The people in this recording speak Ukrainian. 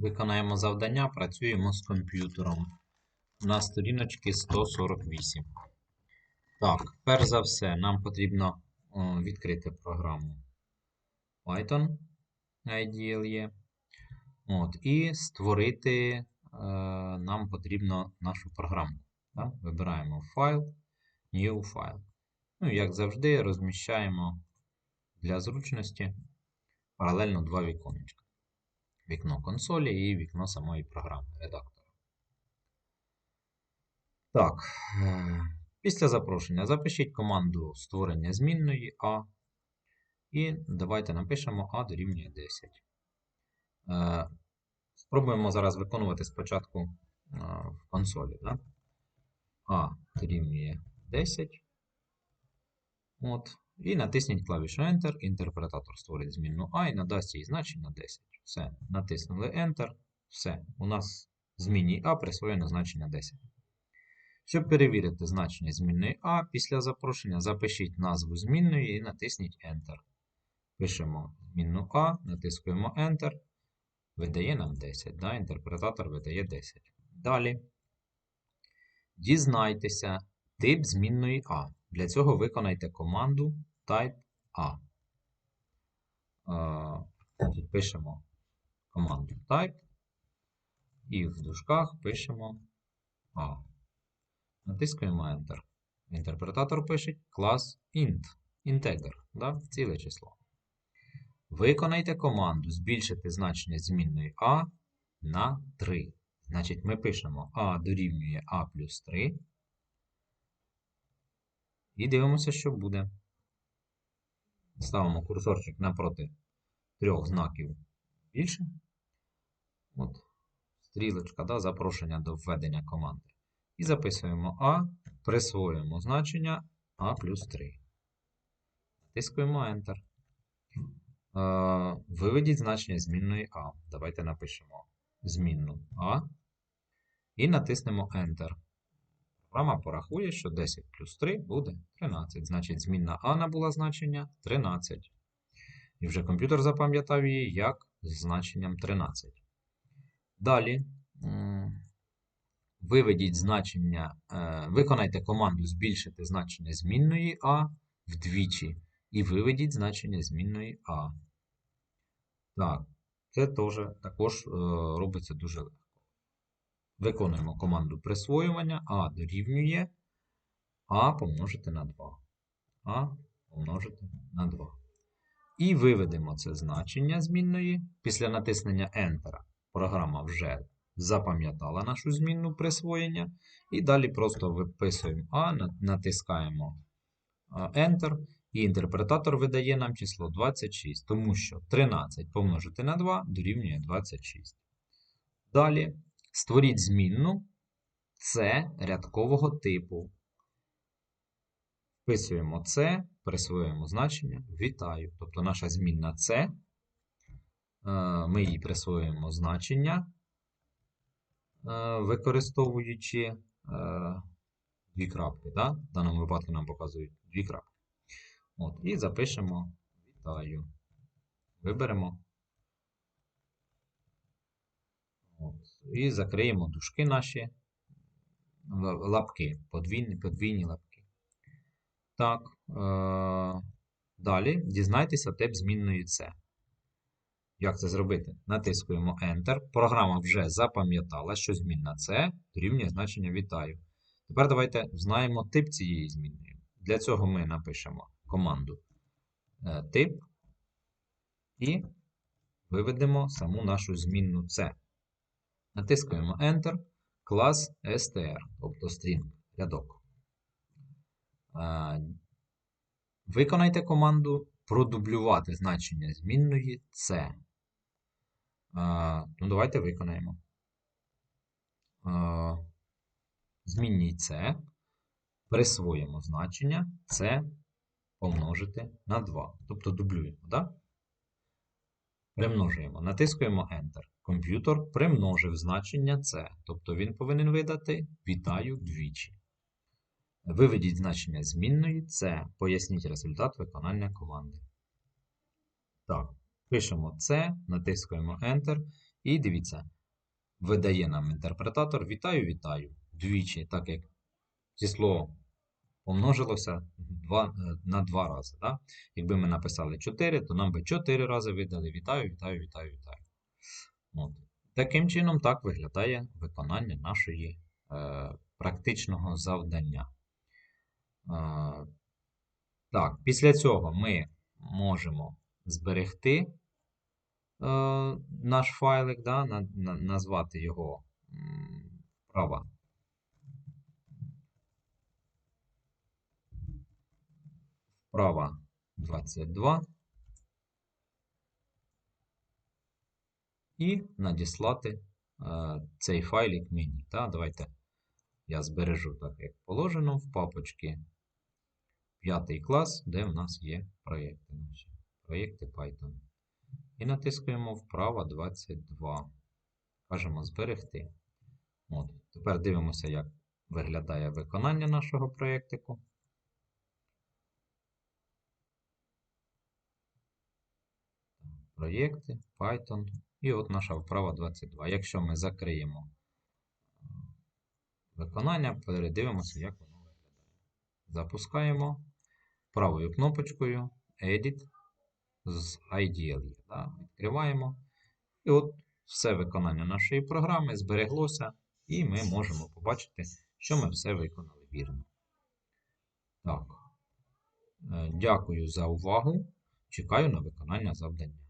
Виконаємо завдання, працюємо з комп'ютером на сторіночці 148. Так, перш за все, нам потрібно відкрити програму Python IDLE. От, і створити е, нам потрібно нашу програму. Так? Вибираємо файл, New файл. Ну, як завжди, розміщаємо для зручності паралельно два віконечка. Вікно консолі і вікно самої програми редактора. Так, е, після запрошення запишіть команду створення змінної А. І давайте напишемо А дорівнює 10. Е, Спробуємо зараз виконувати спочатку е, в консолі. Да? А дорівнює 10. От. І натисніть клавішу Enter. Інтерпретатор створить змінну А і надасть їй значення 10. Все. Натиснули Enter. Все. У нас змінній А присвоєно значення 10. Щоб перевірити значення змінної А, після запрошення запишіть назву змінної і натисніть Enter. Пишемо змінну А, натискуємо Enter. Видає нам 10. Да? Інтерпретатор видає 10. Далі. Дізнайтеся тип змінної А. Для цього виконайте команду type A. Е, Значить, пишемо команду type і в дужках пишемо A. Натискуємо Enter. Інтерпретатор пише клас int, integer, да? ціле число. Виконайте команду збільшити значення змінної А на 3. Значить, ми пишемо А дорівнює А плюс 3. І дивимося, що буде. Ставимо курсорчик напроти трьох знаків більше. От, стрілочка, да, запрошення до введення команди. І записуємо А, присвоюємо значення А плюс 3. Натискуємо Enter. Е, Виведіть значення змінної А. Давайте напишемо змінну А. І натиснемо Enter. Програма порахує, що 10 плюс 3 буде 13. Значить, змінна А набула значення 13. І вже комп'ютер запам'ятав її як з значенням 13. Далі. Виведіть значення, е, виконайте команду збільшити значення змінної А вдвічі. І виведіть значення змінної А. Так, це теж, також е, робиться дуже легко. Виконуємо команду присвоювання А дорівнює А помножити на 2. А помножити на 2. І виведемо це значення змінної. Після натиснення Enter програма вже запам'ятала нашу змінну присвоєння. І далі просто виписуємо А, натискаємо Enter. І інтерпретатор видає нам число 26, тому що 13 помножити на 2 дорівнює 26. Далі створіть змінну С рядкового типу. Вписуємо С, присвоюємо значення Вітаю. Тобто наша змінна С. е, Ми їй присвоюємо значення, е, використовуючи е, дві крапки. Да? В даному випадку нам показують дві крапки. От, і запишемо Вітаю. Виберемо. От, і закриємо дужки наші лапки, подвійні, подвійні лапки. Так. Е- далі дізнайтеся тип змінної С. Як це зробити? Натискуємо Enter. Програма вже запам'ятала, що змінна С дорівнює значення Вітаю. Тепер давайте знаємо тип цієї змінної. Для цього ми напишемо команду е, тип і виведемо саму нашу змінну С. Натискуємо Enter, клас str, тобто string, рядок. Виконайте команду продублювати значення змінної C. Ну, давайте виконаємо. Змінній C присвоїмо значення C помножити на 2. Тобто дублюємо, да? Примножуємо. Натискуємо Enter. Комп'ютер примножив значення C. Тобто він повинен видати Вітаю двічі. Виведіть значення змінної C. Поясніть результат виконання команди. Так, пишемо C, натискуємо Enter І дивіться, видає нам інтерпретатор вітаю, вітаю. Двічі, так як число помножилося два, е, на два рази. Да? Якби ми написали 4, то нам би 4 рази видали вітаю, вітаю, вітаю, вітаю. От. Таким чином, так виглядає виконання нашої е, практичного завдання. Е, так, після цього ми можемо зберегти е, наш файлик, да, на, на, назвати його вправа. Вправа 22 і надіслати е, цей файлик мені. Та, давайте я збережу так, як положено, в папочці п'ятий клас, де в нас є проєкти. наші, Проєкти Python. І натискуємо вправо 22. Кажемо зберегти. От. Тепер дивимося, як виглядає виконання нашого проєктику. Проєкти, Python. І от наша вправа 22. Якщо ми закриємо е, виконання, передивимося, як воно виглядає. Запускаємо правою кнопочкою Edit з IDL. Да? Відкриваємо. І от все виконання нашої програми збереглося, і ми можемо побачити, що ми все виконали вірно. Так. Е, Дякую за увагу. Чекаю на виконання завдання.